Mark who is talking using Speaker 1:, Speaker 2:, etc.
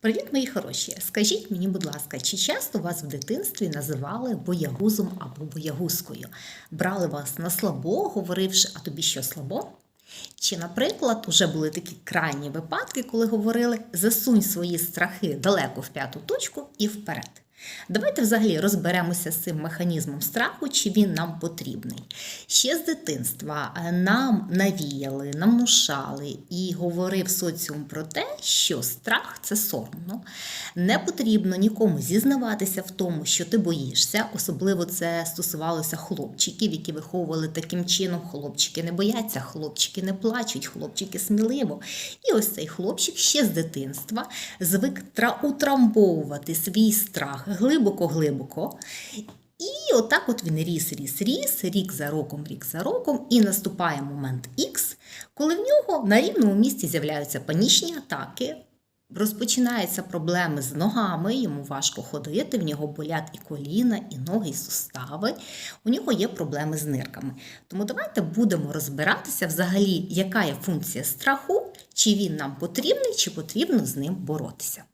Speaker 1: Привіт, мої хороші! Скажіть мені, будь ласка, чи часто вас в дитинстві називали боягузом або боягузкою? Брали вас на слабо, говоривши, а тобі що слабо? Чи, наприклад, вже були такі крайні випадки, коли говорили засунь свої страхи далеко в п'яту точку і вперед? Давайте взагалі розберемося з цим механізмом страху, чи він нам потрібний. Ще з дитинства е, нам навіяли, нам внушали і говорив соціум про те, що страх це соромно. Не потрібно нікому зізнаватися в тому, що ти боїшся. Особливо це стосувалося хлопчиків, які виховували таким чином. Хлопчики не бояться, хлопчики не плачуть, хлопчики сміливо. І ось цей хлопчик ще з дитинства звик утрамбовувати свій страх глибоко-глибоко. І отак от він ріс, ріс, ріс, рік за роком, рік за роком, і наступає момент Х, коли в нього на рівному місці з'являються панічні атаки, розпочинаються проблеми з ногами, йому важко ходити, в нього болять і коліна, і ноги, і сустави. У нього є проблеми з нирками. Тому давайте будемо розбиратися взагалі, яка є функція страху, чи він нам потрібний, чи потрібно з ним боротися.